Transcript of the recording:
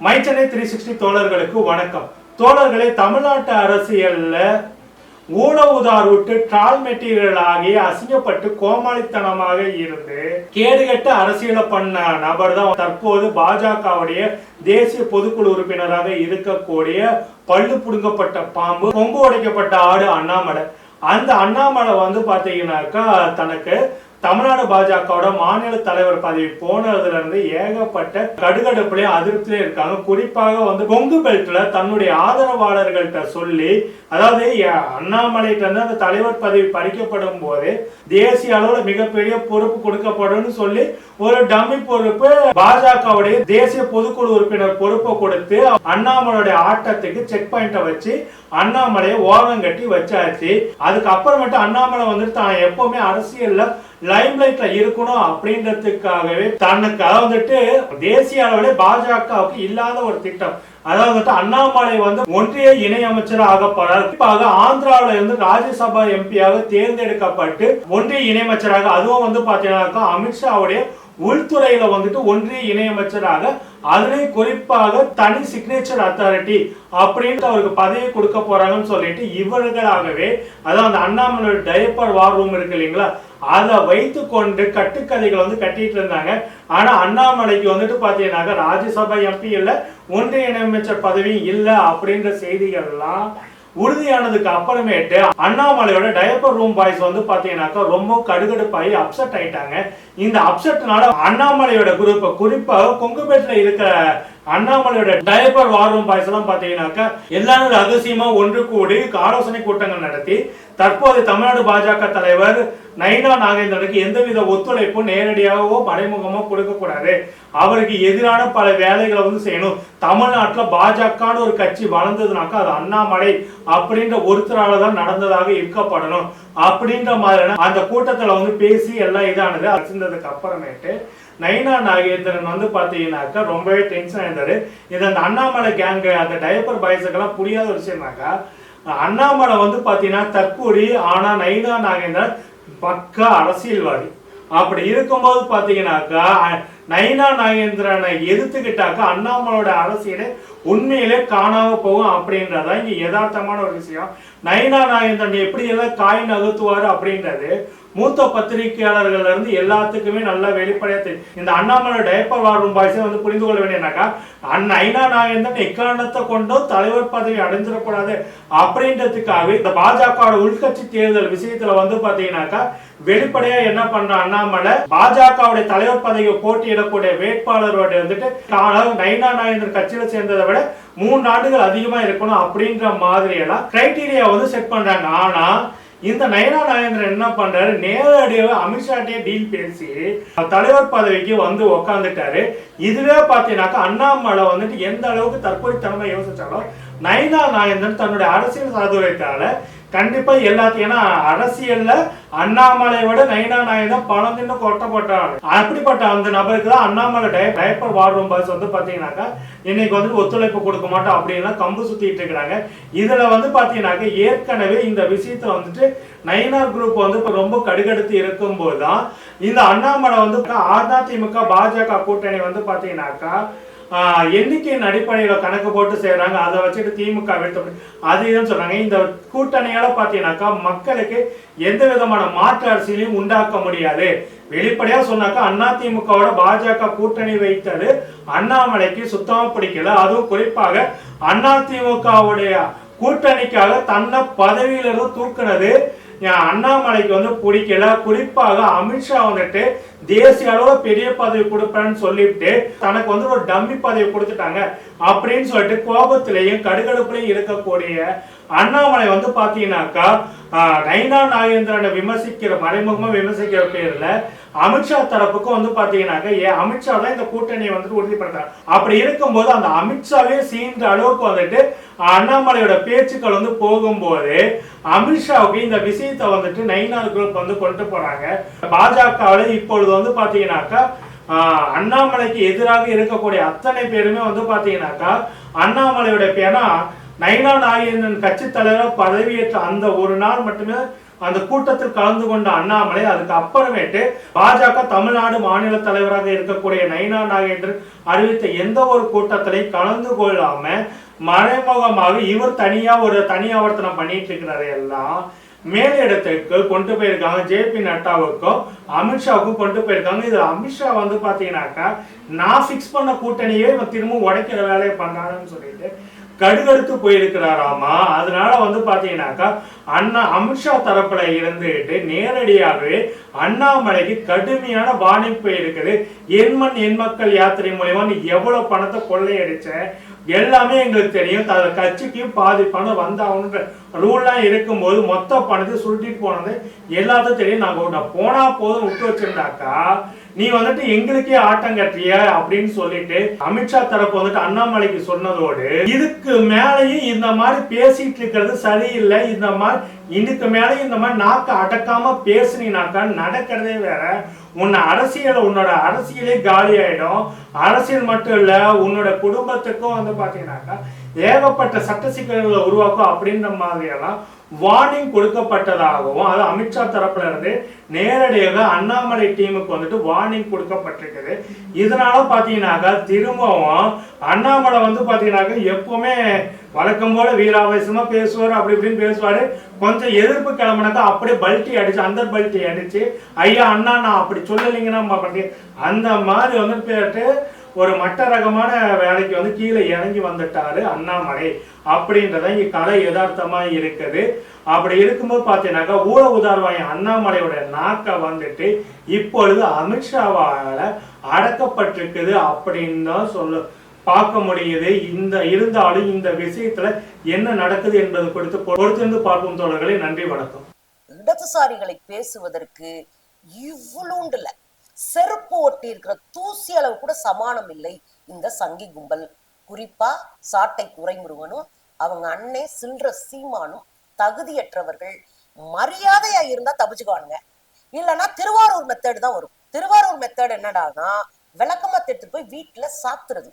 மைச்சனை three sixty தோழர்களுக்கு வணக்கம். தோழர்களே தமிழ்நாட்டு அரசியல்ல ஊழவுதார் விட்டு ட்ரால் மெட்டீரியல் ஆகி அசிங்கப்பட்டு கோமாளித்தனமாக இருந்து கேடுகட்ட அரசியலை பண்ண நபர் தான் தற்போது பாஜகவுடைய தேசிய பொதுக்குழு உறுப்பினராக இருக்கக்கூடிய பல்லு புடுங்கப்பட்ட பாம்பு கொம்பு உடைக்கப்பட்ட ஆடு அண்ணாமலை. அந்த அண்ணாமலை வந்து பாத்தீங்கன்னாக்கா தனக்கு தமிழ்நாடு பாஜகவோட மாநில தலைவர் பதவி போனதுல இருந்து ஏகப்பட்ட கடுகடுப்புலயும் அதிருப்திலையும் இருக்காங்க. குறிப்பாக வந்து கொங்கு பெல்ட்ல தன்னுடைய ஆதரவாளர்கள்ட்ட சொல்லி அதாவது எ- அண்ணாமலைகிட்ட இருந்து அந்த தலைவர் பதவி பறிக்கப்படும் போது தேசிய அளவுல மிகப்பெரிய பொறுப்பு கொடுக்கப்படும் சொல்லி ஒரு டம்மி பொறுப்பு பாஜகவுடைய தேசிய பொதுக்குழு உறுப்பினர் பொறுப்பை கொடுத்து அண்ணாமலையுடைய ஆட்டத்துக்கு செக் பாயிண்ட வச்சு அண்ணாமலையை ஓரம் கட்டி வச்சாச்சு. அதுக்கப்புறமேட்டு அண்ணாமலை வந்துட்டு தான் எப்பவுமே அரசியல்ல லைம் லைட்ல இருக்கணும் அப்படின்றதுக்காகவே தனக்கு அதாவது வந்துட்டு தேசிய அளவிலே பாஜகவுக்கு இல்லாத ஒரு திட்டம். அதாவது அண்ணாமலை வந்து ஒன்றிய இணை அமைச்சர் ஆகப்படுறார் குறிப்பாக ஆந்திராவில இருந்து ராஜ்யசபா எம்பியாக தேர்ந்தெடுக்கப்பட்டு ஒன்றிய இணையமைச்சராக அதுவும் வந்து பாத்தீங்கன்னாக்கா அமித்ஷாவுடைய உள்துறையில வந்துட்டு ஒன்றிய இணையமைச்சராக அதுலயும் குறிப்பாக தனி சிக்னேச்சர் அத்தாரிட்டி அப்படின்ட்டு அவருக்கு பதவி கொடுக்க போறாங்கன்னு சொல்லிட்டு இவர்களாகவே அதாவது அந்த அண்ணாமலையோட டயப்பர் வார் ரூம் இருக்கு இல்லைங்களா அதை வைத்து கொண்டு கட்டுக்கதைகள் வந்து கட்டிட்டு இருந்தாங்க. ஆனா அண்ணாமலைக்கு வந்துட்டு பாத்தீங்கன்னாக்கா ராஜ்யசபா எம்பி இல்ல ஒன்றிய இணையமைச்சர் பதவியும் இல்ல அப்படின்ற செய்திகள்லாம் உறுதியானதுக்கு அப்புறமேட்டு அண்ணாமலையோட டயப்பர் ரூம் பாய்ஸ் வந்து பாத்தீங்கன்னாக்கா ரொம்ப கடுகடுப்பாகி அப்செட் ஆயிட்டாங்க. இந்த அப்செட்னால அண்ணாமலையோட குரூப் குறிப்பாக கொங்குபேட்டில் இருக்கிற அண்ணாமலையோட டயப்பர் வார் ரூம் பாய்ஸ் எல்லாம் பாத்தீங்கன்னாக்கா எல்லாரும் ரகசியமா ஒன்று கூடி ஆலோசனை கூட்டங்கள் நடத்தி தற்போது தமிழ்நாடு பாஜக தலைவர் நைனா நாகேந்திரனுக்கு எந்தவித ஒத்துழைப்பும் நேரடியாகவோ மறைமுகமோ கொடுக்க கூடாது அவருக்கு எதிரான பல வேலைகளை வந்து செய்யணும். தமிழ்நாட்டில் பாஜகன்னு ஒரு கட்சி வளர்ந்ததுனாக்கா அது அண்ணாமலை அப்படின்ற ஒருத்தரால தான் நடந்ததாக இருக்கப்படணும் அப்படின்ற மாதிரியான அந்த கூட்டத்துல வந்து பேசி எல்லாம் இதானது. அசிந்ததுக்கு அப்புறமேட்டு நைனா நாகேந்திரன் வந்து பாத்தீங்கன்னாக்கா ரொம்பவே டென்ஷன் ஆயிருந்தாரு. இது அந்த அண்ணாமலை கேங்கு அந்த டயப்பர் பாய்ஸுக்கெல்லாம் புரியாத ஒரு விஷயம்னாக்கா அண்ணாமலை வந்து பாத்தீங்கன்னா தற்கூரி ஆனா நைனா நாகேந்திரன் பக்கா அரசியல்வாதி. அப்படி இருக்கும்போது பாத்தீங்கன்னாக்கா அ- நைனா நாகேந்திரனை எதிர்த்துக்கிட்டாக்கா அண்ணாமலையோட அரசியலே உண்மையிலே காணாம போகும் அப்படின்றதான் இங்க யதார்த்தமான ஒரு விஷயம். நைனா நாகேந்திரன் எப்படி எல்லாம் காய் நகர்த்துவாரு அப்படின்றது மூத்த பத்திரிகையாளர்கள்ல இருந்து எல்லாத்துக்குமே நல்லா வெளிப்படையா தெரியும். இந்த அண்ணாமலை டயப்பர் வாரும் பாய்ஸை வந்து புரிந்து கொள்ள வேண்டியனாக்கா அண்ணன் ஐநா நாகேந்திரன் எக்காரணத்தை கொண்டும் தலைவர் பதவி அடைஞ்சிடக்கூடாது அப்படின்றதுக்காகவே இந்த பாஜக உள்கட்சி தேர்தல் விஷயத்துல வந்து பாத்தீங்கன்னாக்கா வெளிப்படையா என்ன பண்ற அண்ணாமலை பாஜகவுடைய தலைவர் பதவியை போட்டியிடக்கூடிய வேட்பாளரோட வந்துட்டு அதாவது நைனா நாகேந்திரன் கட்சியில சேர்ந்ததை விட மூன்று ஆண்டுகள் அதிகமா இருக்கணும் அப்படின்ற மாதிரி எல்லாம் கிரைட்டீரியா வந்து செட் பண்றாங்க. ஆனா இந்த நயனா நாகேந்திரன் என்ன பண்றாரு? நேரடியாக அமித்ஷாட்டே டீல் பேசி தலைவர் பதவிக்கு வந்து உக்காந்துட்டாரு. இதுவே பார்த்தீங்கன்னாக்கா அண்ணாமலை வந்துட்டு எந்த அளவுக்கு தற்கொலைத்தனமா யோசிச்சாலும் நயனா நாகேந்திரன் தன்னுடைய அரசியல் சாதுரியத்தால கண்டிப்பா எல்லாத்தையும் ஏன்னா அரசியல்ல அண்ணாமலை விட நைனா நாயகன் பணம் தின்னு கொட்டப்பட்டார். அப்படிப்பட்ட அந்த நபருக்கு தான் அண்ணாமலை டய டயப்பர் வார் பஸ் வந்து பாத்தீங்கன்னாக்கா இன்னைக்கு வந்து ஒத்துழைப்பு கொடுக்க மாட்டோம் அப்படின்னா கம்பு சுத்திட்டு இருக்கிறாங்க. இதுல வந்து பாத்தீங்கன்னாக்கா ஏற்கனவே இந்த விஷயத்த வந்துட்டு நைனா குரூப் வந்து இப்போ ரொம்ப கடுகடுத்து இருக்கும்போது தான் இந்த அண்ணாமலை வந்து அதிமுக பாஜக கூட்டணி வந்து பாத்தீங்கன்னாக்கா எண்ணிக்கையின் அடிப்படையில கணக்கு போட்டு செய்கிறாங்க அதை வச்சுட்டு திமுக வெட்டு அது இதுன்னு சொல்றாங்க. இந்த கூட்டணியால பாத்தீங்கன்னாக்கா மக்களுக்கு எந்த விதமான மாற்று அரசியலையும் உண்டாக்க முடியாது. வெளிப்படையா சொன்னாக்கா அதிமுகவோட பாஜக கூட்டணி வைத்தது அண்ணாமலைக்கு சுத்தமா பிடிக்கல. அதுவும் குறிப்பாக அதிமுகவுடைய கூட்டணிக்காக தன்னை பதவியிலிருந்து தூக்குனது அண்ணாமலைக்கு வந்து பிடிக்கல. குறிப்பாக அமித்ஷா வந்துட்டு தேசிய அளவு பெரிய பதவி கொடுப்பேன்னு சொல்லிட்டு தனக்கு வந்து ஒரு டம்மி பதவி கொடுத்துட்டாங்க. அப்படின்னு சொல்லிட்டு கோபத்திலையும் கடுகடுப்புலையும் இருக்கக்கூடிய அண்ணாமலை வந்து பாத்தீங்கன்னாக்கா நைனா நாகேந்திரனை விமர்சிக்கிற மறைமுகமா விமர்சிக்கிற பேர்ல அமித்ஷா தரப்புக்கும் வந்து பாத்தீங்கன்னாக்கா ஏ அமித்ஷா தான் இந்த கூட்டணியை வந்துட்டு உறுதிப்படுத்தார் அப்படி இருக்கும்போது அந்த அமித்ஷாவே சீன்ற அளவுக்கு வந்துட்டு அண்ணாமலையோட பேச்சுக்கள் வந்து போகும்போது அமித்ஷாவுக்கு இந்த விஷயத்தை வந்துட்டு நைனார் குரூப் வந்து கொண்டு போறாங்க. பாஜகவில் இப்பொழுது வந்து பாத்தீங்கன்னாக்கா அண்ணாமலைக்கு எதிராக இருக்கக்கூடிய அத்தனை பேருமே வந்து பாத்தீங்கன்னாக்கா அண்ணாமலையோட பேனா நைனா நாகேந்திரன் கட்சி தலைவர் பதவியேற்ற அந்த ஒரு நாள் மட்டுமே அந்த கூட்டத்தில் கலந்து கொண்ட அண்ணாமலை அதுக்கு அப்புறமேட்டு பாஜக தமிழ்நாடு மாநில தலைவராக இருக்கக்கூடிய நைனா நாகேந்திரன் அறிவித்த எந்த ஒரு கூட்டத்திலையும் கலந்து கொள்ளாம மறைமுகமாக இவர் தனியா ஒரு தனி ஆவர்த்தனம் பண்ணிட்டு இருக்கிறதை எல்லாம். மேலிடத்துக்கு கொண்டு போயிருக்காங்க. ஜே பி நட்டாவுக்கும் அமித்ஷாவுக்கும் கொண்டு போயிருக்காங்க. இது அமித்ஷா வந்து பாத்தீங்கன்னாக்கா நான் ஃபிக்ஸ் பண்ண கூட்டணியே இவன் திரும்ப உடைக்கிற வேலையை பண்றானுன்னு சொல்லிட்டு கடுகடுத்து போயிருக்கிறாராமா? அதனால வந்து பாத்தீங்கன்னாக்கா அண்ணா அமித்ஷா தரப்புல இருந்துகிட்டு நேரடியாகவே அண்ணாமலைக்கு கடுமையான பாதிப்பு இருக்குது. எண்மண் எண் மக்கள் யாத்திரை மூலியமா நீ எவ்வளவு பணத்தை கொள்ளையடிச்ச? எல்லாமே எங்களுக்கு தெரியும். அதில் கட்சிக்கு பாதி பணம் வந்தாகணுன்ற ரூல்லாம் இருக்கும்போது மொத்த பணத்தை சுருட்டிட்டு போனது எல்லாத்தையும் தெரியும். நாங்க உன்னை போனா போதும் விட்டு வச்சிருந்தாக்கா நீ வந்துட்டு எங்களுக்கே ஆட்டம் கட்டிய அப்படின்னு சொல்லிட்டு அமித்ஷா தரப்பு வந்துட்டு அண்ணாமலைக்கு சொன்னதோடு இதுக்கு மேலேயும் இந்த மாதிரி பேசிட்டு இருக்கிறது சரியில்லை. இந்த மாதிரி இதுக்கு மேலேயும் இந்த மாதிரி நாக்கு அடக்காம பேசுனீனாக்கா நடக்கிறதே வேற. உன்னை அரசியல் உன்னோட அரசியலே காலி ஆயிடும் அரசியல் மட்டும் இல்ல உன்னோட குடும்பத்துக்கும் வந்து பாத்தீங்கன்னாக்கா ஏகப்பட்ட சட்ட சிக்கல்களை உருவாக்கும் அப்படின்ற மாதிரியெல்லாம் வார்னிங் கொடுக்கப்பட்டதாகவும் அது அமித்ஷா தரப்புல இருந்து நேரடியாக அண்ணாமலை டீமுக்கு வந்துட்டு வார்னிங் கொடுக்கப்பட்டிருக்குது. இதனால பாத்தீங்கன்னாக்கா திரும்பவும் அண்ணாமலை வந்து பாத்தீங்கன்னாக்கா எப்பவுமே வழக்கம் போல வீராவேசமா பேசுவார் அப்படி இப்படின்னு பேசுவாரு. கொஞ்சம் எதிர்ப்பு கிளம்புனாக்கா அப்படியே பல்ட்டி அடிச்சு அந்த பல்ட்டி அடிச்சு ஐயா அண்ணா நான் அப்படி சொல்லலைங்கன்னா பண்ணி அந்த மாதிரி வந்து போயிட்டு ஒரு மட்ட ரகமான வேலைக்கு வந்து கீழே இறங்கி வந்துட்டாரு அண்ணாமலை அப்படின்றத இங்க கலை யதார்த்தமா இருக்குது. அப்படி இருக்கும்போது பார்த்தீங்கன்னாக்கா ஊழ உதாரவாயம் அண்ணாமலையோட நாக்க வந்துட்டு இப்பொழுது அமித்ஷாவால அடக்கப்பட்டிருக்குது அப்படின்னு தான் சொல்ல பார்க்க முடியுது. இந்த இருந்தாலும் இந்த விஷயத்துல என்ன நடக்குது என்பது குறித்து பொறுத்திருந்து பார்க்கும் தோழர்களை. நன்றி வணக்கம். இடதுசாரிகளை பேசுவதற்கு இவ்வளோண்டுல செருப்பு ஒட்டி இருக்கிற தூசி அளவு கூட சமானம் இல்லை. இந்த சங்கி கும்பல். குறிப்பா சாட்டை துறைமுருகனும் அவங்க அண்ணே சில்ற சீமானும் தகுதியற்றவர்கள். மரியாதையா இருந்தா தப்பிச்சுக்குவானுங்க. இல்லைன்னா திருவாரூர் மெத்தேடு தான் வரும். திருவாரூர் மெத்தேடு என்னடானா விளக்கமா எடுத்துட்டு போய் வீட்டுல சாத்துறது.